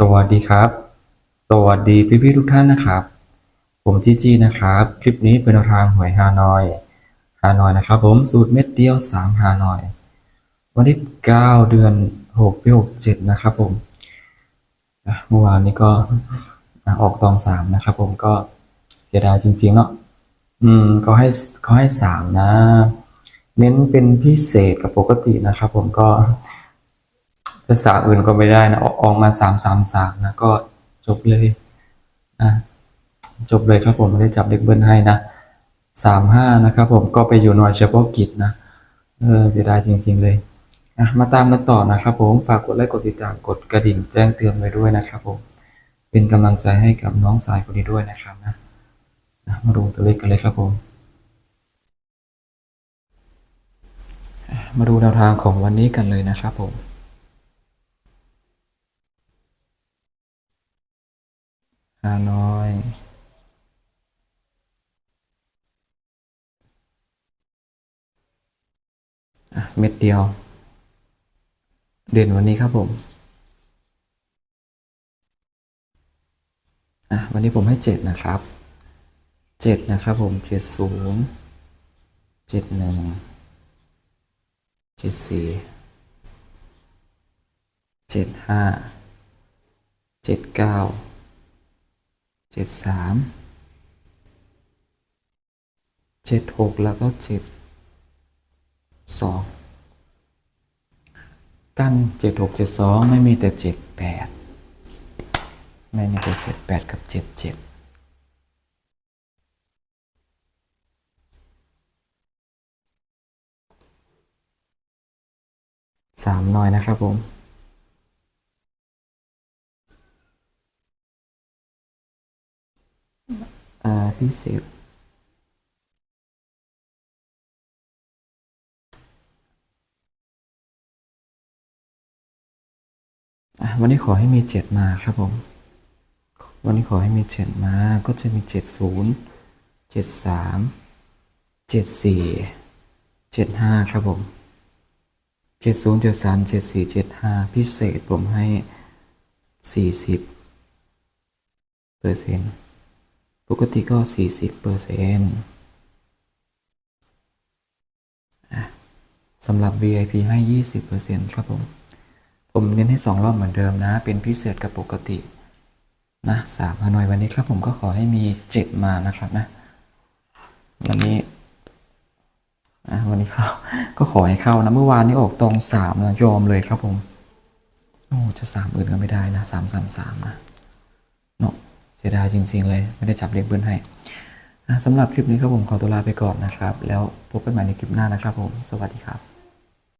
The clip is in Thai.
สวัสดีครับ สวัสดีพี่ๆทุกท่านนะครับ ผมจีจีนะครับ คลิปนี้เป็นทางหวยฮานอย ฮานอยนะครับ ผมสูตรเม็ดเดียวสามฮานอย วันที่เก้าเดือนหกปีหกเจ็ดนะครับ ผมเมื่อวานนี้ก็อออกตองสามนะครับ ผมก็เสียดายจริงๆเนาะอืมก็ให้ก็ให้สามนะ เน้นเป็นพิเศษกับปกตินะครับ ผมก็ จะสาอื่นก็ไม่ได้นะ ออกมาสามสามสามนะ ก็จบเลยนะจบเลยครับผมไม่ได้จับเด็กเบิ้ลให้นะสามห้านะครับผมก็ไปอยู่หน่วยเฉพาะกิจนะ เออเสียดายจริง ๆ เลยนะมาตามกันต่อนะครับผมฝากกดไลค์กดติดตามกดกระดิ่งแจ้งเตือนไว้ด้วยนะครับผมเป็นกำลังใจให้กับน้องสายคนนี้ด้วยนะครับนะนะมาดูตัวเลขกันเลยครับผมมาดูแนวทางของวันนี้กันเลยนะครับผม ฮานอยเม็ดเดียว เด่นวันนี้ครับผมวันนี้ผมให้เจ็ดนะครับเจ็ดนะครับผมเจ็ดศูนย์เจ็ดหนึ่งเจ็ดสี่เจ็ดห้าเจ็ดเก้า เจ็ดสามเจ็ดหกแล้วก็เจ็ดสองกั้นเจ็ดหกเจ็ดสองไม่มีแต่เจ็ดแปดไม่มีแต่เจ็ดแปดกับเจ็ดเจ็ดสามหน่อยนะครับผม อาพิเศษวันนี้ขอให้มีเจ็ดมาครับผม วันนี้ขอให้มีเจ็ดมาก็จะมีเจ็ดศูนย์เจ็ดสามเจ็ดสี่เจ็ดห้าครับผมเจ็ดศูนย์เจ็ดสามเจ็ดสี่เจ็ดห้าพิเศษผมให้สี่สิบเปอร์เซ็นต์ ปกติก็40เปอร์เซ็นต์สำหรับ VIP ให้20เปอร์เซ็นต์ครับผม ผมเน้นให้2รอบเหมือนเดิมนะ เป็นพิเศษกับปกติ นะสามฮานอยวันนี้ครับผมก็ขอให้มี7มานะครับนะ วันนี้อะวันนี้เข้าก็ขอให้เข้านะ เมื่อวานนี้ออกตองสามนะ ยอมเลยครับผม โอ้จะสามอื่นก็ไม่ได้นะสามสามสามนะ สียดายจริง ๆ เลย ไม่ได้จับเลขเบิ้ลให้สำหรับคลิปนี้ครับผมขอตัวลาไปก่อนนะครับ แล้วพบกันใหม่ในคลิปหน้านะครับผม สวัสดีครับ